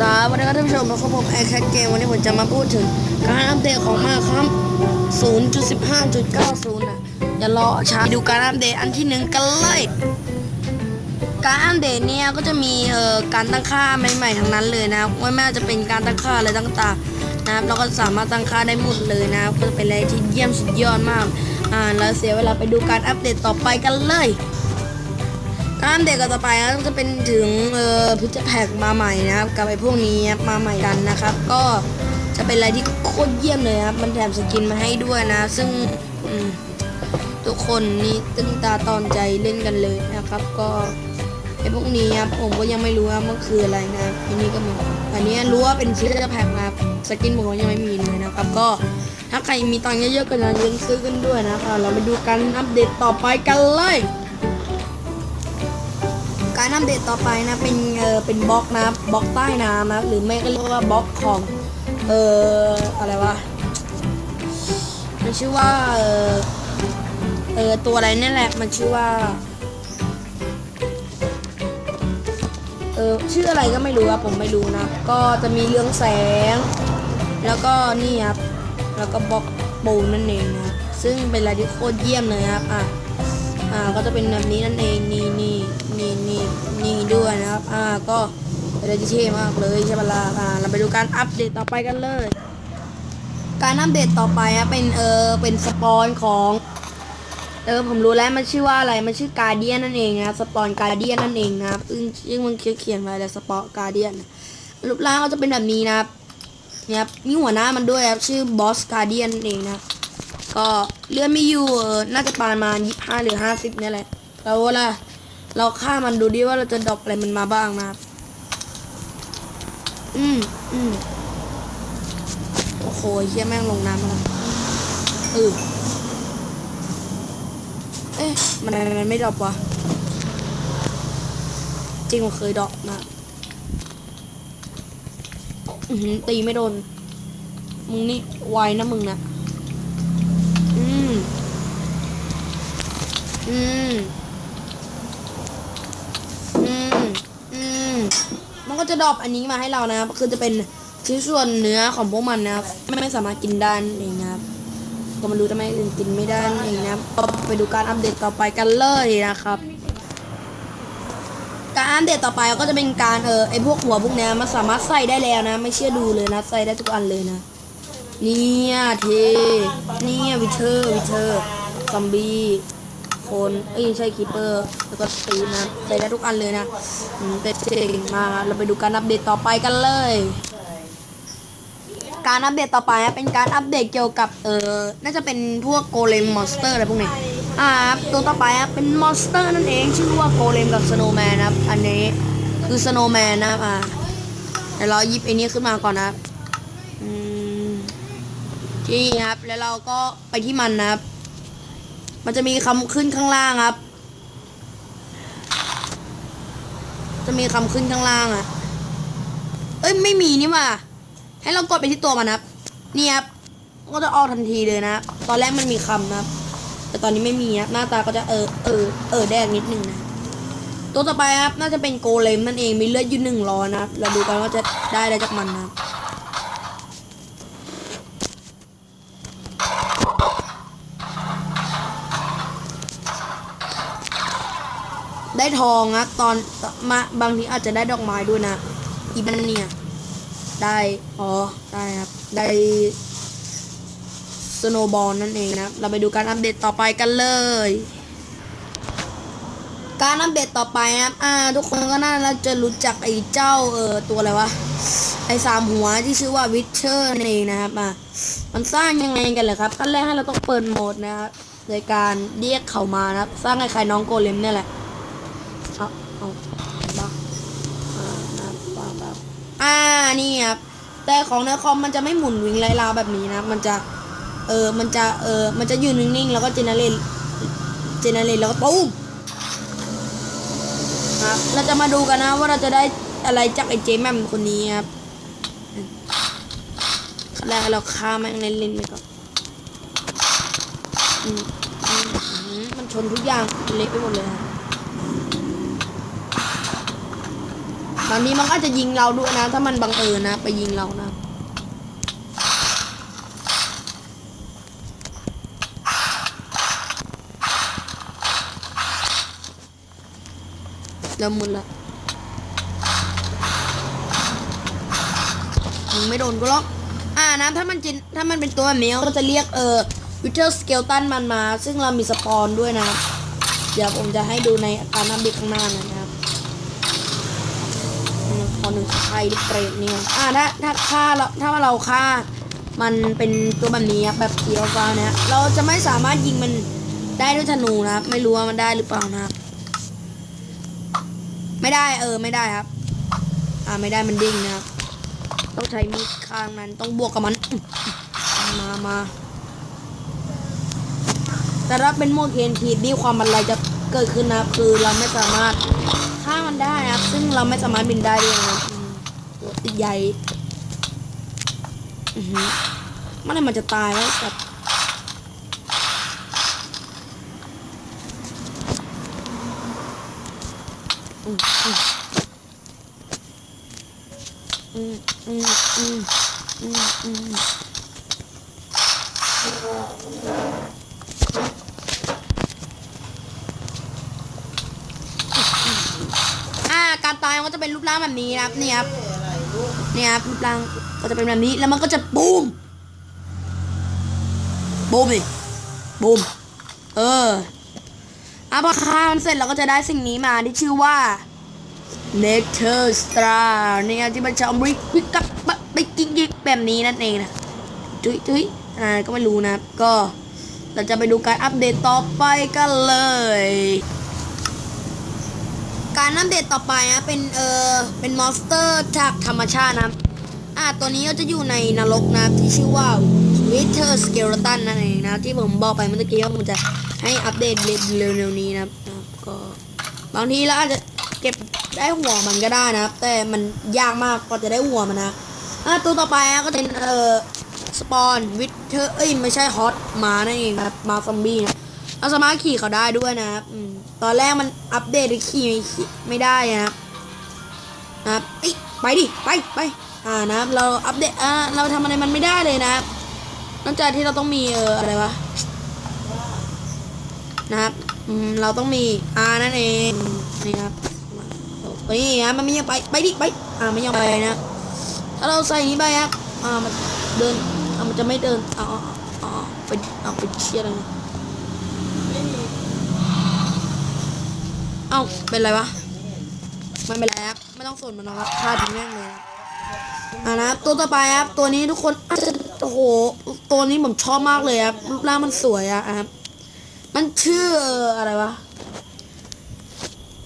สวัสดีครับท่านผู้ชมนะครับผมแอร์แคทเกมวันนี้ผมจะมาพูดถึงการอัปเดตของมาครับ 0.15.90นะอย่ารอช้าดูการอัปเดตอันที่หนึ่งกันเลย การอัปเดตเนี่ยก็จะมีเอ่อการตั้งค่าใหม่ๆทั้งนั้นเลยนะครับไม่ว่าจะเป็นการตั้งค่าอะไรต่างๆนะครับเราก็สามารถตั้งค่าได้หมดเลยนะก็จะเป็นอะไรที่เยี่ยมสุดยอดมากอ่าแล้วเสียเวลาไปดูการอัปเดตต่อไปกันเลย การอัปเดตกันต่อไปนะก็จะเป็นถึงเอ่อพิจแพกมาใหม่นะครับกับไอ้พวกนี้มาใหม่กันนะครับ ก็จะเป็นอะไรที่โคตรเยี่ยมเลยครับ มันแถมสกินมาให้ด้วยนะ ซึ่งทุกคนนี่ตึงตาตอนใจเล่นกันเลยนะครับ ก็ไอ้พวกนี้ครับผมก็ยังไม่รู้ว่ามันคืออะไรนะครับอันนี้ก็มือนอันนี้รู้ว่าเป็นพิจแพ็กครับสกินผมก็ยังไม่มีเลยนะครับ ก็ถ้าใครมีตังค์เยอะๆก็อย่าลืมซื้อกันด้วยนะครับเราไปดูกันอัปเดตต่อไปกันเลย การอัปเดตต่อไปนะเป็นเออเป็นบล็อกนะบล็อกใต้น้ำนะหรือไม่ก็เรียกว่าบล็อกของเอออะไรวะมันชื่อว่าเออเออตัวอะไรนี่แหละมันชื่อว่าเออชื่ออะไรก็ไม่รู้ครับผมไม่รู้นะ ก็จะมีเรืองแสง แล้วก็นี่ครับ แล้วก็บล็อกปูนนั่นเองนะซึ่งเป็นอะไรที่โคตรเยี่ยมเลยครับอะอ่าก็จะเป็นแบบนี้นั่นเองนี่นี่ นี่นี่นี่ด้วยนะครับ อ่าก็เป็นอะไรที่เท่มากเลยใช่ปะล่ะอ่าเราไปดูการอัปเดตต่อไปกันเลย การอัปเดตต่อไปอะเป็นเออเป็นสปอนของเออผมรู้แล้วมันชื่อว่าอะไรมันชื่อการเดียนนั่นเองนะสปอนการเดียนนั่นเองนะครับซึ่งซึ่งมันเขียนเขียนไว้แล้วสปอนการเดียนรูปร่างก็จะเป็นแบบนี้นะครับเนี่ยครับมีหัวหน้ามันด้วยครับชื่อบอสการเดียนนั่นเองนะก็เลื่อดไม่อยู่เออน่าจะประมาณยี่ห้าหรือห้าสิบเนี่ยแหละเราล่ะ เราฆ่ามันดูดิว่าเราจะดรอปอะไรมันมาบ้างนะครับ อืมอืมโอ้โหเฮียแม่งลงน้ำมาแล้วเออเอ๊ะ มันมันไม่ดรอปวะจริงว่าเคยดรอปนะอือหือตีไม่โดน มึงนี่ไวนะมึงนะอืม อืม อืม อืม มันก็จะดรอปอันนี้มาให้เรานะครับคือจะเป็นชิ้นส่วนเนื้อของพวกมันนะครับไม่สามารถกินได้นั่นเองนะครับก็มาดูทำไมอื่นกินไม่ได้นั่นเองนะครับไปดูการอัปเดตต่อไปกันเลยนะครับ การอัปเดตต่อไปก็จะเป็นการเออไอพวกหัวพวกเนี้ยมันสามารถใส่ได้แล้วนะ ไม่เชื่อดูเลยนะใส่ได้ทุกอันเลยนะเนี่ยเทเนี่ยวิเทอร์วิเทอร์ซอมบี้ คน เอ้ยใช่คีเปอร์ แล้วก็ตีนะใส่ได้ทุกอันเลยนะอืมแต่เจ๋งมากเราไปดูการอัปเดตต่อไปกันเลย การอัปเดตต่อไปเป็นการอัปเดตเกี่ยวกับเออน่าจะเป็นพวกโกเลมมอนสเตอร์อะไรพวกนี้อ่าตัวต่อไปนะเป็นมอนสเตอร์นั่นเองชื่อว่าโกเลมกับสโนว์แมนนะครับ อันนี้คือสโนว์แมนนะครับอ่าเดี๋ยวเราหยิบไอ้นี้ขึ้นมาก่อนนะอืมนี่ครับ แล้วเราก็ไปที่มันนะครับ มันจะมีคำขึ้นข้างล่างครับ จะมีคำขึ้นข้างล่างอะเอ้ยไม่มีนี่ว่าให้เรากดไปที่ตัวมันครับ นี่ครับก็จะออกทันทีเลยนะ ตอนแรกมันมีคำนะครับ แต่ตอนนี้ไม่มีนะหน้าตาก็จะเออเออเออแดงนิดนึงนะ ตัวต่อไปครับน่าจะเป็นโกเลมนั่นเองมีเลือดอยู่หนึ่งร้อนะครับ เราดูกันว่าจะได้อะไรจากมันนะครับ ได้ทองนะตอนมาบางทีอาจจะได้ดอกไม้ด้วยนะอีบันเนี่ยได้อ๋อได้ครับได้สโนบอลนั่นเองนะเราไปดูการอัปเดตต่อไปกันเลย การอัปเดตต่อไปนะครับอ่าทุกคนก็น่าจะรู้จักไอ้เจ้าเออตัวอะไรวะไอ้สามหัวที่ชื่อว่าวิเชอร์นั่นเองนะครับอะมันสร้างยังไงกันเหรอครับขั้นแรกให้เราต้องเปิดโหมดนะครับในการเรียกเขามานะครับ สร้างคล้ายๆน้องโกเลมเนี่ยแหละ เอาเอาบ้าอ่านะบ้าบ้า อ่านี่ครับแต่ของในคอมมันจะไม่หมุนวิ่งไล่ลาวแบบนี้นะมันจะเออมันจะเออมันจะยืนนิ่งๆแล้วก็เจเนเรตเจเนเรตแล้วก็ตุ้มครับเราจะมาดูกันนะว่าเราจะได้อะไรจากไอ้เจแมมคนนี้ครับแรกเราฆ่าแม่งเล่นๆไปก่อนอืมอืมอืมมันชนทุกอย่างเละไปหมดเลย บางทีมันก็จะยิงเราด้วยนะ ถ้ามันบังเอิญนะ ไปยิงเรานะเริ่มมึนละมึงไม่โดนกูหรอก อ่านะถ้ามันจินถ้ามันเป็นตัวแบบนี้ก็จะเรียกเออวิเทอร์สเกลตันมันมา ซึ่งเรามีสปอนด้วยนะ เดี๋ยวผมจะให้ดูในการนำดิข้างหน้านะ หนึ่งใครเปรตเนี่ยอ่าถ้าถ้าฆ่าเราถ้าเราฆ่า มันเป็นตัวแบบนี้ครับแบบเขียวฟ้าเนี่ยเราจะไม่สามารถยิงมันได้ด้วยธนูนะครับ ไม่รู้ว่ามันได้หรือเปล่านะครับ ไม่ได้เออไม่ได้ครับ อ่าไม่ได้มันดิ้งนะครับ ต้องใช้มีดข้างนั้นต้องบวกกับมัน มามาแต่ถ้าเป็นโมเคนทีนี่ความมันอะไรจะเกิดขึ้นนะคือเราไม่สามารถ ได้นะครับ ซึ่งเราไม่สามารถบินได้ด้วยนะครับอืมตัวติดใหญ่อือหือเมื่อไรมันจะตายแล้วแบบอืมอืมอืมอืมอืมอืมอืม อ่าการตายมันก็ จะเป็นรูปร่างแบบนี้นะครับนี่ครับนี่ครับรูปร่างก็จะเป็นแบบนี้แล้วมันก็จะบูมบูมดิบูมเอออะพอฆ่ามันเสร็จเราก็จะได้สิ่งนี้มาที่ชื่อว่า Nectar Star เนี่ยที่มันจะเอาวิวิกับไปกิกยิกแบบนี้นั่นเองนะทุยทุยอ่าก็ไม่รู้นะครับก็เราจะไปดูการอัปเดตต่อไปกันเลย การอัปเดตต่อไปนะเป็นเออเป็นมอนสเตอร์จากธรรมชาตินะครับอ่าตัวนี้ก็จะอยู่ในนรกนะที่ชื่อว่า Wither Skeleton นั่นเองนะที่ผมบอกไปเมื่อกี้ว่าผมจะให้อัปเดตเร็วๆนี้นะครับก็บางทีเราอาจจะเก็บได้หัวมันก็ได้นะครับ แต่มันยากมากกว่าจะได้หัวมันนะอ่าตัวต่อไปก็เป็นเออสปอนวิเทอร์เอ้ยไม่ใช่ฮอตมานั่นเองนะครับมาซอมบี้นะ เราสามารถขี่เขาได้ด้วยนะครับตอนแรกมันอัปเดตขี่ไม่ได้นะครับนะครับไปดิ ไปไปอ่านะครับ เราอัปเดตอ่าเราทำอะไรมันไม่ได้เลยนะครับนอกจากที่เราต้องมีเอออะไรวะนะครับอืมเราต้องมีอ่านั่นเองนี่ครับนี่ครับมันไม่ยังไปไปดิไปอ่าไม่ยังไปนะถ้าเราใส่นี้ไปครับอ่ามันเดินอ่ามันจะไม่เดินอ๋ออ๋ออ๋อไปเอาไปเชียร์อะไรนะ เอ้าเป็นไรวะไม่เป็นไรครับไม่ต้องสนมันหรอกครับฆ่าทิ้งแม่งเลยอ่านะตัวต่อไปครับตัวนี้ทุกคนอาจจะโอ้โหตัวนี้ผมชอบมากเลยครับรูปร่างมันสวยอะครับมันชื่ออะไรวะ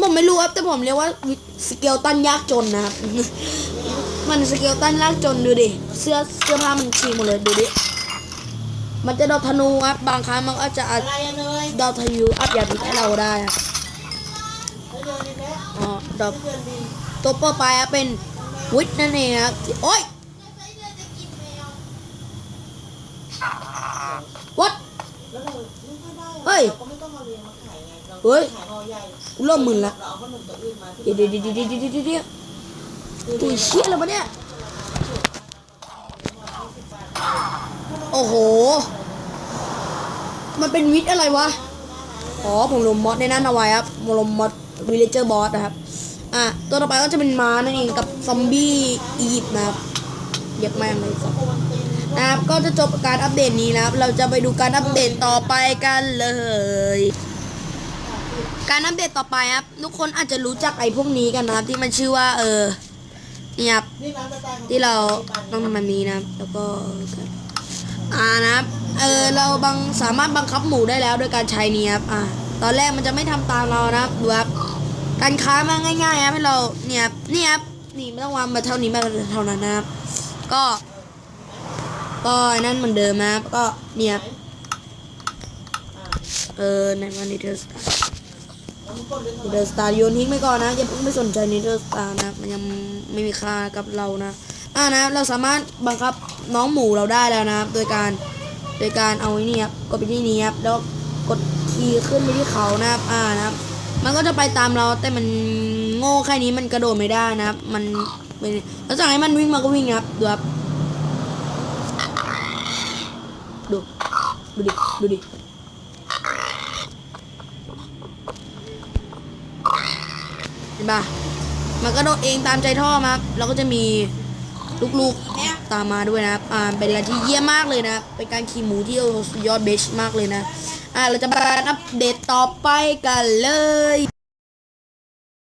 ผมไม่รู้ครับแต่ผมเรียกว่าสเกลตันยากจนนะครับมันสเกลตันยากจนดูดิเสื้อเสื้อผ้ามันฉีกหมดเลยดูดิมันจะดอกธนูครับบางครั้งมันก็จะอาจอะไรอะเนยดาวทายุอัพยาพิษให้เราได้อะแล้วเดินดิแม่ อ๋อดอกเดินดิตัวต่อไปเป็นวิทนั่นเองครับโอ้ยวเราไม่ค่อยได้อะเฮ้ยเฮ้ยกูเริ่มมึนละเดี๋ยวเดี๋ยวเดี๋ยวเดี๋ยวเดี๋ยวเดี๋ยวเดี๋ยวตัวเชี่ยอะไรวะเนี่ยโอ้โห มันเป็นวิทอะไรวะ อ๋อ ผมลงมอดในนั้นเอาไว้ครับผมลงมอดวิลเลเจอร์บอสนะครับ อะตัวต่อไปก็จะเป็นม้านั่นเองกับซอมบี้อียิปต์นะครับเย็บแม่งเลยสัสนะครับก็จะจบการอัปเดตนี้นะครับ เราจะไปดูการอัปเดตต่อไปกันเลย การอัปเดตต่อไปครับทุกคนอาจจะรู้จักไอ้พวกนี้กันนะครับ ที่มันชื่อว่า เออเนี่ยครับที่เราต้องมันนี้นะครับแล้วก็อ่านะครับเออเราบังสามารถบังคับหมูได้แล้วโดยการใช้นี้ครับอ่าตอนแรกมันจะไม่ทำตามเรานะครับดูครับ การค้ามาง่ายๆครับให้เราเนี่ยนี่ครับนี่ไม่ต้องวางมาเท่านี้มาเท่านั้นนะครับ ก็ก็นั่นเหมือนเดิมนะครับก็เนี่ยเออในวันนี้เธอสตาร์เรื่องนิเดอร์สตาร์โยนทิ้งไปก่อนนะอย่าเพิ่งไปสนใจนิเดอร์สตาร์นะมันยังไม่มีค่ากับเรานะอ่านะเราสามารถบังคับน้องหมูเราได้แล้วนะครับ โดยการโดยการเอาไอ้นี่ครับกดไปที่นี้ครับแล้วกดคีย์ขึ้นไปที่เขานะครับอ่านะครับ มันก็จะไปตามเราแต่มันโง่แค่นี้มันกระโดดไม่ได้นะครับ มันแล้วสั่งให้มันวิ่งมาก็วิ่งนะครับดูครับดูดูดิดูดิเห็นปะมันกระโดดเองตามใจท่อมาครับแล้วก็จะมีลูกๆตามมาด้วยนะครับอ่าเป็นอะไรที่เยี่ยมมากเลยนะเป็นการขี่หมูที่ยอดเบสมากเลยนะ อ่าเราจะมาอัปเดตต่อไปกันเลย